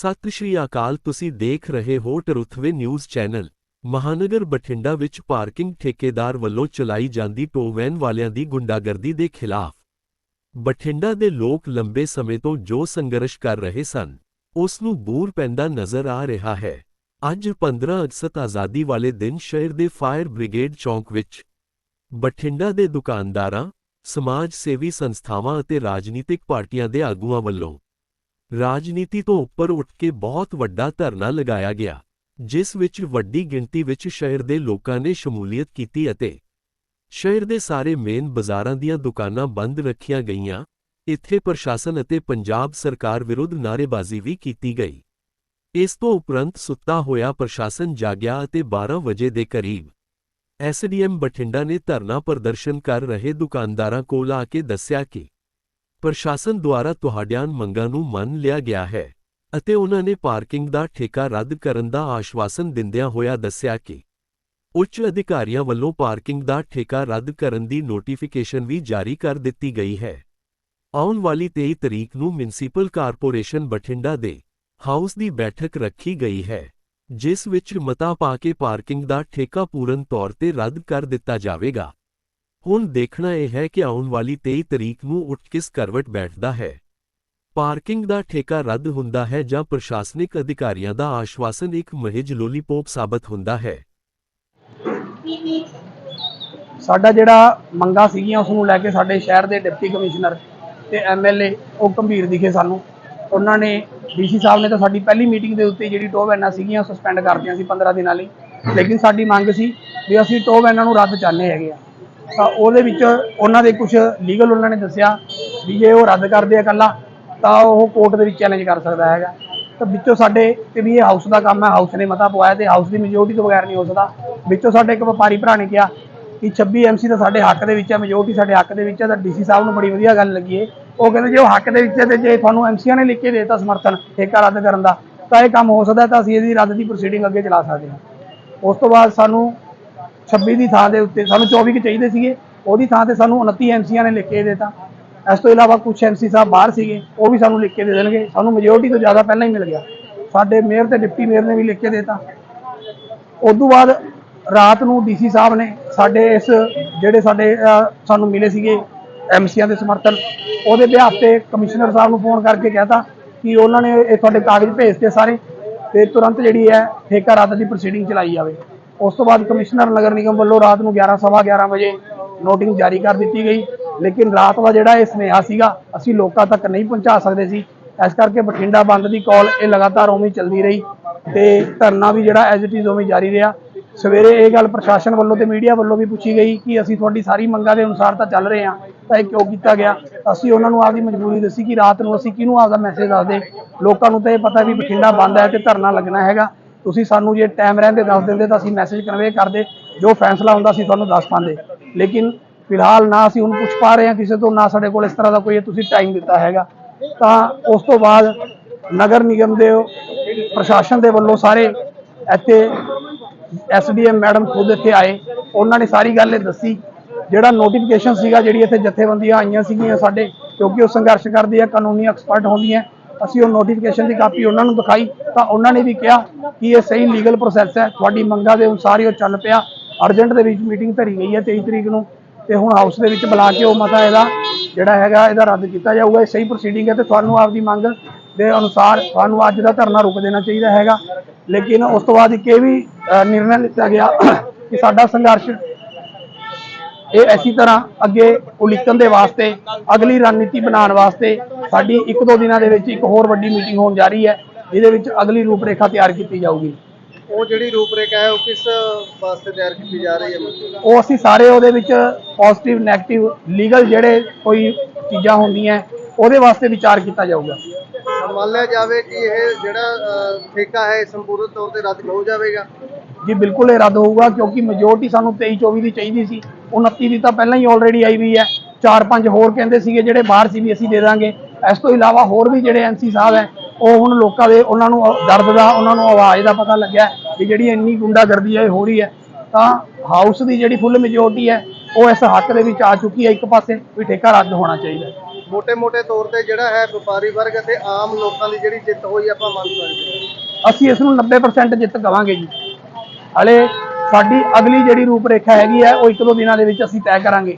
ਸਤਿ ਸ਼੍ਰੀ ਅਕਾਲ, ਤੁਸੀਂ ਦੇਖ ਰਹੇ ਹੋ ਟਰੁਥਵੇ ਨਿਊਜ਼ ਚੈਨਲ। ਮਹਾਨਗਰ ਬਠਿੰਡਾ ਵਿੱਚ ਪਾਰਕਿੰਗ ਠੇਕੇਦਾਰ ਵੱਲੋਂ ਚਲਾਈ ਜਾਂਦੀ ਟੋਵੈਨ ਵਾਲਿਆਂ ਦੀ ਗੁੰਡਾਗਰਦੀ ਦੇ ਖਿਲਾਫ। ਬਠਿੰਡਾ ਦੇ ਲੋਕ ਲੰਬੇ ਸਮੇਂ ਤੋਂ ਜੋ ਸੰਘਰਸ਼ ਕਰ ਰਹੇ ਸਨ, ਉਸ ਨੂੰ ਬੂਰ ਪੈਂਦਾ ਨਜ਼ਰ ਆ ਰਿਹਾ ਹੈ। ਅੱਜ 15 ਅਗਸਤ ਆਜ਼ਾਦੀ ਵਾਲੇ ਦਿਨ ਸ਼ਹਿਰ ਦੇ ਫਾਇਰ ਬ੍ਰਿਗੇਡ ਚੌਂਕ ਵਿੱਚ ਬਠਿੰਡਾ ਦੇ ਦੁਕਾਨਦਾਰਾਂ, ਸਮਾਜ ਸੇਵੀ ਸੰਸਥਾਵਾਂ ਅਤੇ ਰਾਜਨੀਤਿਕ ਪਾਰਟੀਆਂ ਦੇ ਆਗੂਆਂ ਵੱਲੋਂ ਰਾਜਨੀਤੀ ਤੋਂ ਉੱਪਰ ਉੱਠ ਕੇ ਬਹੁਤ ਵੱਡਾ ਧਰਨਾ ਲਗਾਇਆ ਗਿਆ, ਜਿਸ ਵਿੱਚ ਵੱਡੀ ਗਿਣਤੀ ਵਿੱਚ ਸ਼ਹਿਰ ਦੇ ਲੋਕਾਂ ਨੇ ਸ਼ਮੂਲੀਅਤ ਕੀਤੀ ਅਤੇ ਸ਼ਹਿਰ ਦੇ ਸਾਰੇ ਮੇਨ ਬਾਜ਼ਾਰਾਂ ਦੀਆਂ ਦੁਕਾਨਾਂ ਬੰਦ ਰੱਖੀਆਂ ਗਈਆਂ। ਇੱਥੇ ਪ੍ਰਸ਼ਾਸਨ ਅਤੇ ਪੰਜਾਬ ਸਰਕਾਰ ਵਿਰੁੱਧ ਨਾਅਰੇਬਾਜ਼ੀ ਵੀ ਕੀਤੀ ਗਈ। ਇਸ ਤੋਂ ਉਪਰੰਤ ਸੁੱਤਾ ਹੋਇਆ ਪ੍ਰਸ਼ਾਸਨ ਜਾਗਿਆ ਅਤੇ 12 ਵਜੇ ਦੇ ਕਰੀਬ ਐਸਡੀਐਮ ਬਠਿੰਡਾ ਨੇ ਧਰਨਾ ਪ੍ਰਦਰਸ਼ਨ ਕਰ ਰਹੇ ਦੁਕਾਨਦਾਰਾਂ ਕੋਲ ਆ ਕੇ ਦੱਸਿਆ ਕਿ ਪ੍ਰਸ਼ਾਸਨ ਦੁਆਰਾ ਤੁਹਾਡੀਆਂ ਮੰਗਾਂ ਨੂੰ ਮੰਨ ਲਿਆ ਗਿਆ ਹੈ ਅਤੇ ਉਹਨਾਂ ਨੇ ਪਾਰਕਿੰਗ ਦਾ ਠੇਕਾ ਰੱਦ ਕਰਨ ਦਾ ਆਸ਼ਵਾਸਨ ਦਿੰਦਿਆਂ ਹੋਇਆ ਦੱਸਿਆ ਕਿ ਉੱਚ ਅਧਿਕਾਰੀਆਂ ਵੱਲੋਂ ਪਾਰਕਿੰਗ ਦਾ ਠੇਕਾ ਰੱਦ ਕਰਨ ਦੀ ਨੋਟੀਫਿਕੇਸ਼ਨ ਵੀ ਜਾਰੀ ਕਰ ਦਿੱਤੀ ਗਈ ਹੈ। ਆਉਣ ਵਾਲੀ 23 ਤਰੀਕ ਨੂੰ ਮਿਊਨਿਸਪਲ ਕਾਰਪੋਰੇਸ਼ਨ ਬਠਿੰਡਾ ਦੇ ਹਾਊਸ ਦੀ ਬੈਠਕ ਰੱਖੀ ਗਈ ਹੈ, ਜਿਸ ਵਿੱਚ ਮਤਾ ਪਾ ਕੇ ਪਾਰਕਿੰਗ ਦਾ ਠੇਕਾ ਪੂਰਨ ਤੌਰ ਤੇ ਰੱਦ ਕਰ ਦਿੱਤਾ ਜਾਵੇਗਾ। ਹੁਣ ਦੇਖਣਾ ਇਹ ਹੈ ਕਿ ਆਉਣ ਵਾਲੀ 23 ਤਰੀਕ ਨੂੰ ਉੱਠ ਕਿਸ ਕਰਵਟ ਬੈਠਦਾ ਹੈ। ਪਾਰਕਿੰਗ ਦਾ ਠੇਕਾ ਰੱਦ ਹੁੰਦਾ ਹੈ ਜਾਂ ਪ੍ਰਸ਼ਾਸਨਿਕ ਅਧਿਕਾਰੀਆਂ ਦਾ ਆਸ਼ਵਾਸਨ ਇੱਕ ਮਹਿਜ ਲੋਲੀਪੋਪ ਸਾਬਤ ਹੁੰਦਾ ਹੈ। ਸਾਡਾ ਜਿਹੜਾ ਮੰਗਾ ਸੀਗੀਆਂ, ਉਸ ਨੂੰ ਲੈ ਕੇ ਸਾਡੇ ਸ਼ਹਿਰ ਦੇ ਡਿਪਟੀ ਕਮਿਸ਼ਨਰ ਤੇ ਐਮਐਲਏ ਉਹ ਗੰਭੀਰ ਦਿਖੇ ਸਾਨੂੰ। ਉਹਨਾਂ ਨੇ ਡੀਸੀ ਸਾਹਿਬ ਨੇ ਤਾਂ ਸਾਡੀ ਪਹਿਲੀ ਮੀਟਿੰਗ ਦੇ ਉੱਤੇ ਜਿਹੜੀ ਟੋਹ ਵੈਨਾਂ ਸੀਗੀਆਂ ਸਸਪੈਂਡ ਕਰਤੀਆਂ ਸੀ 15 ਦਿਨਾਂ ਲਈ। ਲੇਕਿਨ ਸਾਡੀ ਮੰਗ ਸੀ ਵੀ ਅਸੀਂ ਟੋਹ ਵੈਨਾਂ ਨੂੰ ਰੱਦ ਚਾਹੁੰਦੇ ਹੈਗੇ ਆ। ਤਾਂ ਉਹਦੇ ਵਿੱਚ ਉਹਨਾਂ ਦੇ ਕੁਝ ਲੀਗਲ ਉਹਨਾਂ ਨੇ ਦੱਸਿਆ ਵੀ ਜੇ ਉਹ ਰੱਦ ਕਰਦੇ ਆ ਇਕੱਲਾ, ਤਾਂ ਉਹ ਕੋਰਟ ਦੇ ਵਿੱਚ ਚੈਲੰਜ ਕਰ ਸਕਦਾ ਹੈਗਾ। ਤਾਂ ਵਿੱਚੋਂ ਸਾਡੇ ਕਿ ਵੀ ਇਹ ਹਾਊਸ ਦਾ ਕੰਮ ਹੈ ਹਾਊਸ ਨੇ ਮਤਾ ਪਵਾਇਆ ਤੇ ਹਾਊਸ ਦੀ ਮੈਜੋਰਟੀ ਤੋਂ ਬਗੈਰ ਨਹੀਂ ਹੋ ਸਕਦਾ। ਵਿੱਚੋਂ ਸਾਡੇ ਇੱਕ ਵਪਾਰੀ ਭਰਾ ਨੇ ਕਿਹਾ ਕਿ 26 ਐਮਸੀ ਤਾਂ ਸਾਡੇ ਹੱਕ ਦੇ ਵਿੱਚ ਹੈ ਮੈਜੋਰਟੀ ਸਾਡੇ ਹੱਕ ਦੇ ਵਿੱਚ ਹੈ, ਤਾਂ ਡੀਸੀ ਸਾਹਿਬ ਨੂੰ ਬੜੀ ਵਧੀਆ ਗੱਲ ਲੱਗੀ ਏ। ਉਹ ਕਹਿੰਦੇ ਜੇ ਉਹ ਹੱਕ ਦੇ ਵਿੱਚ ਹੈ ਤੇ ਜੇ ਤੁਹਾਨੂੰ ਐਮਸੀਆਂ ਨੇ ਲਿਖ ਕੇ ਦੇਤਾ ਸਮਰਥਨ, ਠੇਕਾ ਰੱਦ ਕਰਨ ਦਾ, ਤਾਂ ਇਹ ਕੰਮ ਹੋ ਸਕਦਾ ਤਾਂ ਅਸੀਂ ਇਹਦੀ ਰੱਦ ਦੀ ਪ੍ਰੋਸੀਡਿੰਗ ਅੱਗੇ ਚਲਾ ਸਕਦੇ ਹਾਂ। ਉਸ ਤੋਂ ਬਾਅਦ ਸਾਨੂੰ 26 ਦੀ ਥਾਂ ਦੇ ਉੱਤੇ ਸਾਨੂੰ 24 ਕਿ ਚਾਹੀਦੇ ਸੀਗੇ, ਉਹਦੀ ਥਾਂ ਤੇ ਸਾਨੂੰ 29 ਐਮਸੀਆਂ ਨੇ ਲਿਖ ਕੇ ਦਿੱਤਾ। ਇਸ ਤੋਂ ਇਲਾਵਾ ਕੁਝ ਐਮਸੀ ਸਾਹਿਬ ਬਾਹਰ ਸੀਗੇ, ਉਹ ਵੀ ਸਾਨੂੰ ਲਿਖ ਕੇ ਦੇ ਦੇਣਗੇ। ਸਾਨੂੰ ਮੈਜੋਰਟੀ ਤੋਂ ਜ਼ਿਆਦਾ ਪਹਿਲਾਂ ਹੀ ਮਿਲ ਗਿਆ। ਸਾਡੇ ਮੇਅਰ ਤੇ ਡਿਪਟੀ ਮੇਅਰ ਨੇ ਵੀ ਲਿਖ ਕੇ ਦੇਤਾ। ਉਸ ਤੋਂ ਬਾਅਦ ਰਾਤ ਨੂੰ ਡੀਸੀ ਸਾਹਿਬ ਨੇ ਸਾਡੇ ਇਸ ਜਿਹੜੇ ਸਾਡੇ ਸਾਨੂੰ ਮਿਲੇ ਸੀਗੇ ਐਮਸੀਆਂ ਦੇ ਸਮਰਥਨ, ਉਹਦੇ ਬਿਹਾਫ ਤੇ ਕਮਿਸ਼ਨਰ ਸਾਹਿਬ ਨੂੰ ਫੋਨ ਕਰਕੇ ਕਹਿਤਾ ਕਿ ਉਹਨਾਂ ਨੇ ਇਹ ਤੁਹਾਡੇ ਕਾਗਜ਼ ਭੇਜਤੇ ਸਾਰੇ ਤੇ ਤੁਰੰਤ ਜਿਹੜੀ ਹੈ ਠੇਕਾ ਰੱਦ ਦੀ ਪ੍ਰੋਸੀਡਿੰਗ ਚਲਾਈ ਜਾਵੇ। ਉਸ ਤੋਂ ਬਾਅਦ ਕਮਿਸ਼ਨਰ ਨਗਰ ਨਿਗਮ ਵੱਲੋਂ ਰਾਤ ਨੂੰ 11 ਸਵਾ 11 ਵਜੇ ਨੋਟਿੰਗ ਜਾਰੀ ਕਰ ਦਿੱਤੀ ਗਈ। ਲੇਕਿਨ ਰਾਤ ਦਾ ਜਿਹੜਾ ਇਹ ਸੁਨੇਹਾ ਸੀਗਾ, ਅਸੀਂ ਲੋਕਾਂ ਤੱਕ ਨਹੀਂ ਪਹੁੰਚਾ ਸਕਦੇ ਸੀ। ਇਸ ਕਰਕੇ ਬਠਿੰਡਾ ਬੰਦ ਦੀ ਕਾਲ ਇਹ ਲਗਾਤਾਰ ਉਵੇਂ ਚੱਲਦੀ ਰਹੀ ਤੇ ਧਰਨਾ ਵੀ ਜਿਹੜਾ ਐਜ਼ ਇਟ ਇਜ਼ ਉਵੇਂ ਜਾਰੀ ਰਿਹਾ। ਸਵੇਰੇ ਇਹ ਗੱਲ ਪ੍ਰਸ਼ਾਸਨ ਵੱਲੋਂ ਤੇ ਮੀਡੀਆ ਵੱਲੋਂ ਵੀ ਪੁੱਛੀ ਗਈ ਕਿ ਅਸੀਂ ਤੁਹਾਡੀ ਸਾਰੀ ਮੰਗਾਂ ਦੇ ਅਨੁਸਾਰ ਤਾਂ ਚੱਲ ਰਹੇ ਹਾਂ, ਤਾਂ ਇਹ ਕਿਉਂ ਕੀਤਾ ਗਿਆ? ਅਸੀਂ ਉਹਨਾਂ ਨੂੰ ਆਪਦੀ ਮਜਬੂਰੀ ਦੱਸੀ ਕਿ ਰਾਤ ਨੂੰ ਅਸੀਂ ਕਿਹਨੂੰ ਆਪਦਾ ਮੈਸੇਜ ਦੱਸਦੇ? ਲੋਕਾਂ ਨੂੰ ਤਾਂ ਇਹ ਪਤਾ ਵੀ ਬਠਿੰਡਾ ਬੰਦ ਹੈ ਤੇ ਧਰਨਾ ਲੱਗਣਾ ਹੈਗਾ। ਤੁਸੀਂ ਸਾਨੂੰ ਜੇ ਟਾਈਮ ਰਹਿੰਦੇ ਦੱਸ ਦਿੰਦੇ ਤਾਂ ਅਸੀਂ ਮੈਸੇਜ ਕਨਵੇ ਕਰਦੇ, ਜੋ ਫੈਸਲਾ ਹੁੰਦਾ ਸੀ ਤੁਹਾਨੂੰ ਦੱਸ ਪਾਉਂਦੇ। ਲੇਕਿਨ ਫਿਲਹਾਲ ਨਾ ਅਸੀਂ ਹੁਣ ਪੁੱਛ ਪਾ ਰਹੇ ਹਾਂ ਕਿਸੇ ਤੋਂ, ਨਾ ਸਾਡੇ ਕੋਲ ਇਸ ਤਰ੍ਹਾਂ ਦਾ ਕੋਈ ਤੁਸੀਂ ਟਾਈਮ ਦਿੱਤਾ ਹੈਗਾ। ਤਾਂ ਉਸ ਤੋਂ ਬਾਅਦ ਨਗਰ ਨਿਗਮ ਦੇ ਪ੍ਰਸ਼ਾਸਨ ਦੇ ਵੱਲੋਂ ਸਾਰੇ ਇੱਥੇ ਐਸਡੀਐਮ ਮੈਡਮ ਖੁਦ ਇੱਥੇ ਆਏ। ਉਹਨਾਂ ਨੇ ਸਾਰੀ ਗੱਲ ਇਹ ਦੱਸੀ। ਜਿਹੜਾ ਨੋਟੀਫਿਕੇਸ਼ਨ ਸੀਗਾ, ਜਿਹੜੀ ਇੱਥੇ ਜਥੇਬੰਦੀਆਂ ਆਈਆਂ ਸੀਗੀਆਂ ਸਾਡੇ, ਕਿਉਂਕਿ ਉਹ ਸੰਘਰਸ਼ ਕਰਦੀ ਹੈ ਕਾਨੂੰਨੀ ਐਕਸਪਰਟ ਹੁੰਦੀਆਂ। ਅਸੀਂ ਉਹ ਨੋਟੀਫਿਕੇਸ਼ਨ ਦੀ ਕਾਪੀ ਉਹਨਾਂ ਨੂੰ ਦਿਖਾਈ ਤਾਂ ਉਹਨਾਂ ਨੇ ਵੀ ਕਿਹਾ ਕਿ ਇਹ ਸਹੀ ਲੀਗਲ ਪ੍ਰੋਸੈਸ ਹੈ ਤੁਹਾਡੀ ਮੰਗਾਂ ਦੇ ਅਨੁਸਾਰ ਹੀ ਉਹ ਚੱਲ ਪਿਆ। ਅਰਜੈਂਟ ਦੇ ਵਿੱਚ ਮੀਟਿੰਗ ਧਰੀ ਗਈ ਹੈ 23 ਤਰੀਕ ਨੂੰ ਤੇ ਹੁਣ ਹਾਊਸ ਦੇ ਵਿੱਚ ਬੁਲਾ ਕੇ ਉਹ ਮਤਾ ਇਹਦਾ ਜਿਹੜਾ ਹੈਗਾ ਇਹਦਾ ਰੱਦ ਕੀਤਾ ਜਾਊਗਾ ਇਹ ਸਹੀ ਪ੍ਰੋਸੀਡਿੰਗ ਹੈ ਤੇ ਤੁਹਾਨੂੰ ਆਪਦੀ ਮੰਗ ਦੇ ਅਨੁਸਾਰ ਤੁਹਾਨੂੰ ਅੱਜ ਦਾ ਧਰਨਾ ਰੁਕ ਦੇਣਾ ਚਾਹੀਦਾ ਹੈਗਾ। ਲੇਕਿਨ ਉਸ ਤੋਂ ਬਾਅਦ ਇੱਕ ਇਹ ਵੀ ਅ, ਨਿਰਣਾ ਲਿੱਤਾ ਗਿਆ ਕਿ ਸਾਡਾ ਸੰਘਰਸ਼ ਇਹ ਐਸੀ ਤਰ੍ਹਾਂ ਅੱਗੇ ਉਲੀਕਣ ਦੇ ਵਾਸਤੇ ਅਗਲੀ ਰਣਨੀਤੀ ਬਣਾਉਣ ਵਾਸਤੇ ਸਾਡੀ ਇੱਕ ਦੋ ਦਿਨਾਂ ਦੇ ਵਿੱਚ ਇੱਕ ਹੋਰ ਵੱਡੀ ਮੀਟਿੰਗ ਹੋਣ ਜਾ ਰਹੀ ਹੈ ਜਿਹਦੇ ਵਿੱਚ ਅਗਲੀ ਰੂਪਰੇਖਾ ਤਿਆਰ ਕੀਤੀ ਜਾਊਗੀ। ਉਹ ਜਿਹੜੀ ਰੂਪਰੇਖਾ ਹੈ ਉਹ ਕਿਸ ਵਾਸਤੇ ਤਿਆਰ ਕੀਤੀ ਜਾ ਰਹੀ ਹੈ ਮਤਲਬ? ਉਹ ਅਸੀਂ ਸਾਰੇ ਉਹਦੇ ਵਿੱਚ ਪੋਜ਼ਿਟਿਵ 네ਗੇਟਿਵ ਲੀਗਲ ਜਿਹੜੇ ਕੋਈ ਚੀਜ਼ਾਂ ਹੁੰਦੀਆਂ ਉਹਦੇ ਵਾਸਤੇ ਵਿਚਾਰ ਕੀਤਾ ਜਾਊਗਾ। ਮੰਨ ਲਿਆ ਜਾਵੇ ਕਿ ਇਹ ਜਿਹੜਾ ਠੇਕਾ ਹੈ ਸੰਪੂਰਨ ਤੌਰ ਤੇ ਰੱਦ ਹੋ ਜਾਵੇਗਾ। ਜੀ ਬਿਲਕੁਲ ਇਹ ਰੱਦ ਹੋਊਗਾ ਕਿਉਂਕਿ ਮੈਜੋਰਟੀ ਸਾਨੂੰ 23 24 ਦੀ ਚਾਹੀਦੀ ਸੀ। 29 ਦੀ ਤਾਂ ਪਹਿਲਾਂ ਹੀ ਆਲਰੇਡੀ ਆਈ ਵੀ ਹੈ। ਚਾਰ ਪੰਜ ਹੋਰ ਕਹਿੰਦੇ ਸੀਗੇ ਜਿਹੜੇ ਬਾਹਰ ਸੀ ਵੀ ਅਸੀਂ ਦੇ ਦਾਂਗੇ। ਇਸ ਤੋਂ ਇਲਾਵਾ ਹੋਰ ਵੀ ਜਿਹੜੇ ਐਮਸੀ ਸਾਹਿਬ ਹੈ ਉਹ ਹੁਣ ਲੋਕਾਂ ਦੇ ਉਹਨਾਂ ਨੂੰ ਦਰਦ ਦਾ ਉਹਨਾਂ ਨੂੰ ਆਵਾਜ਼ ਦਾ ਪਤਾ ਲੱਗਿਆ ਕਿ ਜਿਹੜੀ ਇੰਨੀ ਗੁੰਡਾਗਰਦੀ ਹੈ ਇਹ ਹੋ ਰਹੀ ਹੈ। ਤਾਂ ਹਾਊਸ ਦੀ ਜਿਹੜੀ ਫੁੱਲ ਮੈਜੋਰਟੀ ਹੈ ਉਹ ਇਸ ਹੱਕ ਦੇ ਵਿੱਚ ਆ ਚੁੱਕੀ ਹੈ ਇੱਕ ਪਾਸੇ ਵੀ ਠੇਕਾ ਰੱਦ ਹੋਣਾ ਚਾਹੀਦਾ ਮੋٹے-ਮੋٹے ਤੌਰ ਤੇ ਜਿਹੜਾ ਹੈ ਵਪਾਰੀ ਵਰਗ ਅਤੇ ਆਮ ਲੋਕਾਂ ਦੀ ਜਿਹੜੀ ਜਿੱਤ ਹੋਈ ਆਪਾਂ ਮੰਨ ਸਕਦੇ ਹਾਂ। ਅਸੀਂ ਇਸ ਨੂੰ 90% ਜਿੱਤ ਕਵਾਂਗੇ ਜੀ। ਹਲੇ ਸਾਡੀ ਅਗਲੀ ਜਿਹੜੀ ਰੂਪਰੇਖਾ ਹੈਗੀ ਹੈ ਉਹ ਇੱਕ ਦੋ ਦਿਨਾਂ ਦੇ ਵਿੱਚ ਅਸੀਂ ਤੈਅ ਕਰਾਂਗੇ।